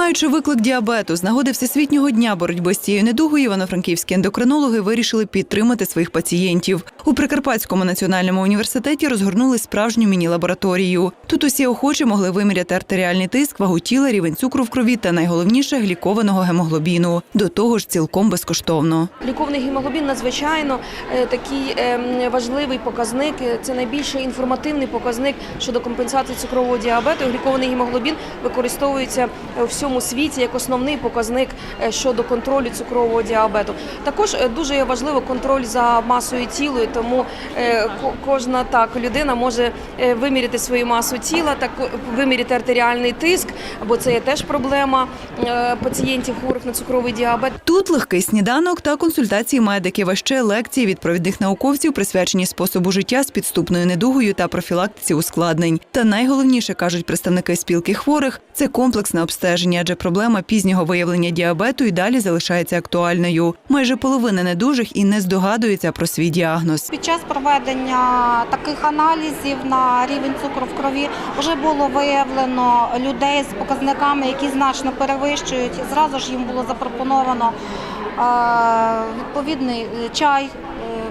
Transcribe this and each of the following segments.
Маючи виклик діабету з нагоди Всесвітнього дня боротьби з цією недугою, івано-франківські ендокринологи вирішили підтримати своїх пацієнтів. У Прикарпатському національному університеті розгорнули справжню міні-лабораторію. Тут усі охочі могли виміряти артеріальний тиск, вагу тіла, рівень цукру в крові та найголовніше глікованого гемоглобіну. До того ж, цілком безкоштовно. Лікований гемоглобін надзвичайно е, такий е, важливий показник. Е, Це найбільший інформативний показник щодо компенсації цукрового діабету. Глікований гемоглобін використовується у всьому світі як основний показник е, щодо контролю цукрового діабету. Також е, дуже важливо контроль за масою тіла, тому е, ко- кожна так людина може виміряти свою масу тіла, так виміряти артеріальний тиск, бо це є теж проблема пацієнтів хворих на цукровий діабет. Тут легкий сніданок та консультації медиків, а ще лекції від провідних науковців, присвячені способу життя з підступною недугою та профілактиці ускладнень. Та найголовніше кажуть представники спілки хворих це комплексне обстеження, адже проблема пізнього виявлення діабету і далі залишається актуальною. Майже половина недужих і не здогадується про свій діагноз. Під час проведення таких аналізів на рівень цукру в крові вже було виявлено людей з показниками, які значно перевищують. Зразу ж їм було запропоновано е, відповідний е, чай, е,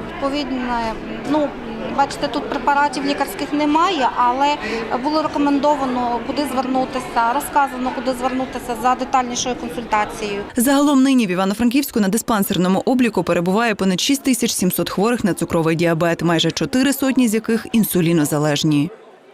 відповідне, ну. Бачите, тут препаратів лікарських немає, але було рекомендовано, куди звернутися, розказано, куди звернутися за детальнішою консультацією. Загалом нині в Івано-Франківську на диспансерному обліку перебуває понад 6700 хворих на цукровий діабет, майже чотири сотні з яких інсулінозалежні.